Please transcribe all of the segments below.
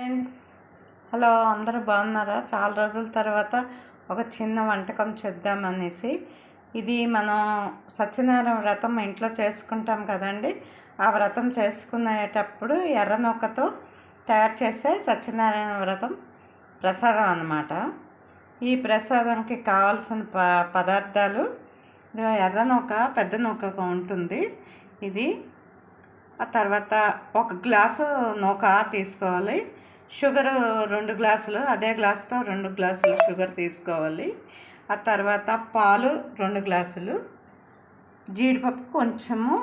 Friends hello అందరూ బాగున్నారా? చాలా రోజుల తర్వాత ఒక చిన్న వంటకం చేద్దామనేసి. ఇది మనం సత్యనారాయణ వ్రతం ఇంట్లో చేసుకుంటాం కదండి. ఆ వ్రతం చేసుకునేటప్పుడు ఎర్ర తయారు చేసే సత్యనారాయణ వ్రతం ప్రసాదం అన్నమాట. ఈ ప్రసాదంకి కావాల్సిన ప పదార్థాలు ఇది ఎర్ర పెద్ద నూక ఉంటుంది. ఇది ఆ తర్వాత ఒక గ్లాసు నూక తీసుకోవాలి. షుగర్ రెండు గ్లాసులు అదే గ్లాసుతో రెండు గ్లాసులు షుగర్ తీసుకోవాలి. ఆ తర్వాత పాలు రెండు గ్లాసులు జీడిపప్పు కొంచెము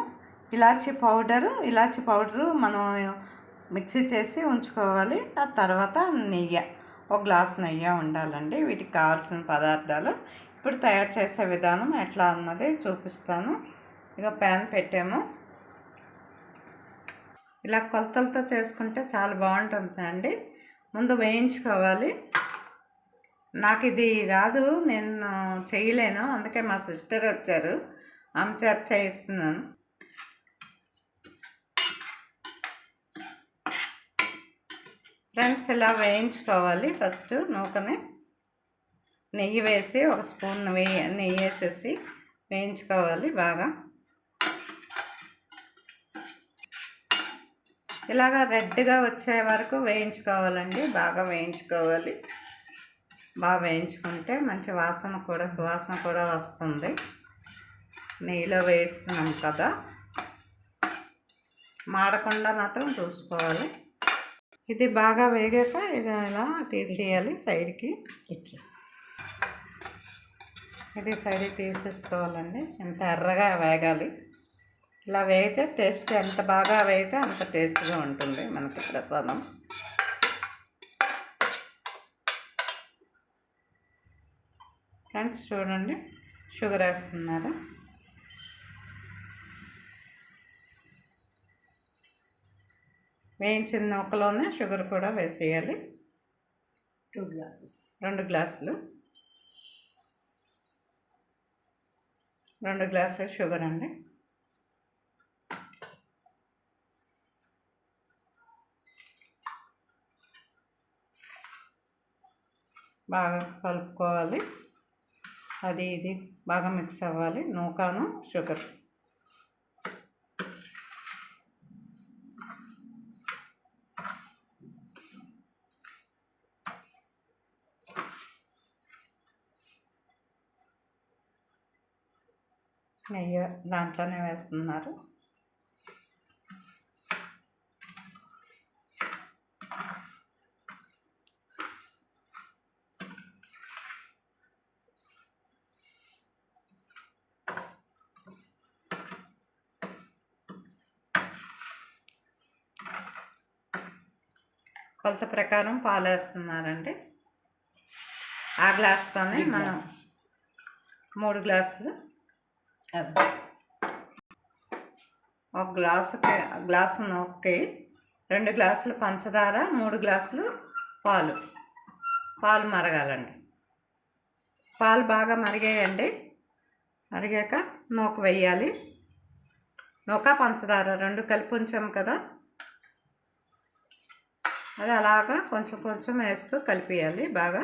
ఇలాచీ పౌడరు ఇలాచీ పౌడరు మనం మిక్సీ చేసి ఉంచుకోవాలి. ఆ తర్వాత నెయ్యి ఒక గ్లాస్ నెయ్యి ఉండాలండి. వీటికి కావాల్సిన పదార్థాలు ఇప్పుడు తయారు చేసే విధానం ఎట్లా అన్నది చూపిస్తాను. ఇక ప్యాన్ పెట్టాము. ఇలా కొలతలతో చేసుకుంటే చాలా బాగుంటుందండి. ముందు వేయించుకోవాలి. నాకు ఇది రాదు నేను చేయలేను అందుకే మా సిస్టర్ వచ్చారు. ఆమె చేత చేయిస్తున్నాను. ఫ్రెండ్స్ ఇలా వేయించుకోవాలి ఫస్ట్ నూకని. నెయ్యి వేసి ఒక స్పూన్ నెయ్యి నెయ్యి వేసేసి వేయించుకోవాలి బాగా. ఇలాగ రెడ్గా వచ్చే వరకు వేయించుకోవాలండి. బాగా వేయించుకోవాలి. బాగా వేయించుకుంటే మంచి వాసన కూడా సువాసన కూడా వస్తుంది. నెయ్యిలో వేస్తున్నాం కదా. మాడకుండా మాత్రం చూసుకోవాలి. ఇది బాగా వేగాక ఇలా ఇలా తీసేయాలి సైడ్కి. ఇట్లా. ఇది సైడ్ తీసేసుకోవాలండి. ఎంత ఎర్రగా వేగాలి. ఇలా వేగితే టేస్ట్ ఎంత బాగా వేగితే అంత టేస్ట్గా ఉంటుంది మనకి ప్రసాదం ఫ్రెండ్స్ చూడండి షుగర్ వేస్తున్నారు? వేయించిన నూకలోనే షుగర్ కూడా వేసేయాలి. టూ గ్లాసెస్ రెండు గ్లాసులు. రెండు గ్లాసులు షుగర్ అండి. బాగా కలుపుకోవాలి. అది ఇది బాగా మిక్స్ అవ్వాలి. నూకాను షుగర్. నెయ్యి దాంట్లోనే వేస్తున్నారు. కొలత ప్రకారం పాలు వేస్తున్నారండి ఆ గ్లాస్తోనే మనం మూడు గ్లాసులు ఒక గ్లాసుకి గ్లాసు నొక్కి రెండు గ్లాసులు పంచదార మూడు గ్లాసులు పాలు. పాలు మరగాలండి. పాలు బాగా మరిగాయండి. మరిగాక నూక వేయాలి. నూక పంచదార రెండు కలిపి ఉంచాము కదా. అది అలాగా కొంచెం కొంచెం వేస్తూ కలిపియాలి బాగా.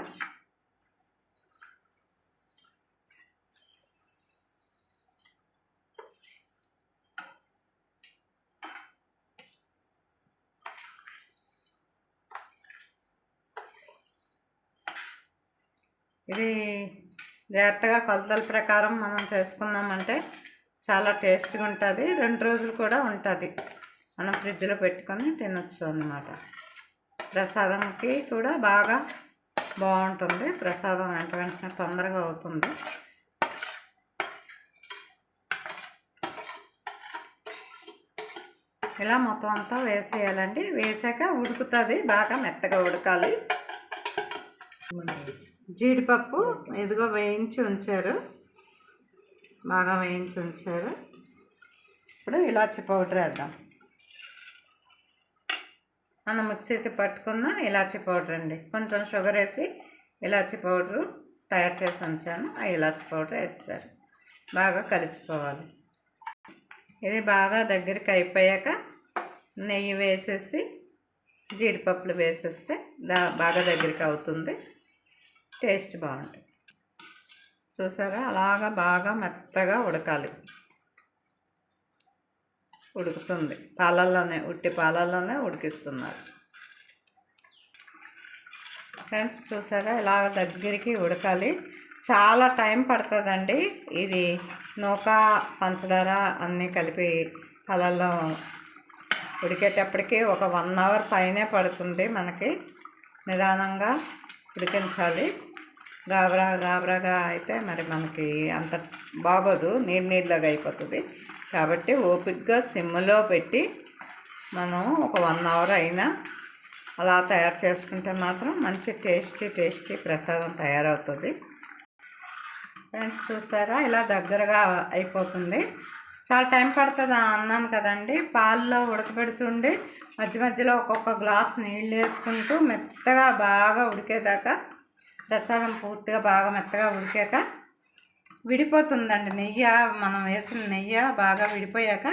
ఇది జాగ్రత్తగా కొలతల ప్రకారం మనం చేసుకున్నామంటే చాలా టేస్ట్గా ఉంటుంది. రెండు రోజులు కూడా ఉంటుంది. మనం ఫ్రిడ్జ్లో పెట్టుకొని తినొచ్చు అన్నమాట. ప్రసాదంకి కూడా బాగా బాగుంటుంది. ప్రసాదం వెంట వెంటనే తొందరగా అవుతుంది. ఇలా మొత్తం అంతా వేసేయాలండి. వేసాక ఉడుకుతుంది. బాగా మెత్తగా ఉడకాలి. జీడిపప్పు ఇదిగో వేయించి ఉంచారు. బాగా వేయించి ఉంచారు. ఇప్పుడు ఇలాచి పౌడర్ వేద్దాం. మనం మిక్స్ చేసి పట్టుకున్న ఇలాచి పౌడర్ అండి. కొంచెం షుగర్ వేసి ఇలాచి పౌడరు తయారు చేసి ఉంచాను. ఆ ఇలాచి పౌడర్ వేస్తారు. బాగా కలిసిపోవాలి. ఇది బాగా దగ్గరికి అయిపోయాక నెయ్యి వేసేసి జీడిపప్పులు వేసేస్తే దా బాగా దగ్గరికి అవుతుంది. టేస్ట్ బాగుంటుంది. చూసారా? అలాగా బాగా మెత్తగా ఉడకాలి. ఉడుకుతుంది. పాలల్లోనే ఉట్టి పాలల్లోనే ఉడికిస్తున్నారు. ఫ్రెండ్స్ చూసారా? ఇలాగ దగ్గరికి ఉడకాలి. చాలా టైం పడుతుందండి. ఇది నూక పంచదార అన్నీ కలిపి పాలల్లో ఉడికేటప్పటికి ఒక వన్ అవర్ పైనే పడుతుంది మనకి. నిదానంగా ఉడికించాలి. గాబరా గాబరాగా అయితే మరి మనకి అంత బాగోదు. నీరు నీళ్ళగా అయిపోతుంది. కాబట్టి ఓపిక్గా సిమ్లో పెట్టి మనం ఒక వన్ అవర్ అయినా అలా తయారు చేసుకుంటే మాత్రం మంచి టేస్టీ టేస్టీ ప్రసాదం తయారవుతుంది. ఫ్రెండ్స్ చూసారా? ఇలా దగ్గరగా అయిపోతుంది. చాలా టైం పడుతుంది అన్నాను కదండి. పాల్లో ఉడకబెడుతుండి మధ్య మధ్యలో ఒక్కొక్క గ్లాస్ నీళ్ళు వేసుకుంటూ మెత్తగా బాగా ఉడికేదాకా ప్రసాదం పూర్తిగా బాగా మెత్తగా ఉడికాక విడిపోతుందండి. నెయ్యి మనం వేసిన నెయ్యి బాగా విడిపోయాక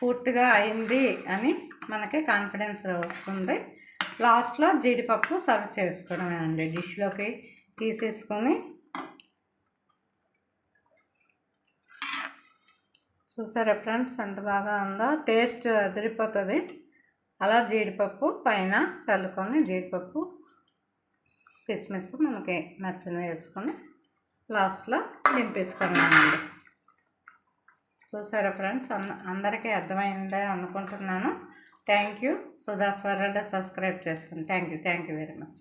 పూర్తిగా అయింది అని మనకి కాన్ఫిడెన్స్ వస్తుంది. లాస్ట్లో జీడిపప్పు సర్వ్ చేసుకోవడమేనండి డిష్లోకి తీసేసుకొని చూసారా ఫ్రెండ్స్ ఎంత బాగా ఉందో? టేస్ట్ అదిరిపోతుంది. అలా జీడిపప్పు పైన చల్లుకొని జీడిపప్పు కిస్మిస్ మనకి నచ్చిన వేసుకొని లాస్ట్లో దింపేసుకున్నానండి. చూసారా ఫ్రెండ్స్? అంద అందరికీ అర్థమైందే అనుకుంటున్నాను. Thank you. Sudha's world subscribe చేసుకోండి thank you. Thank you very much.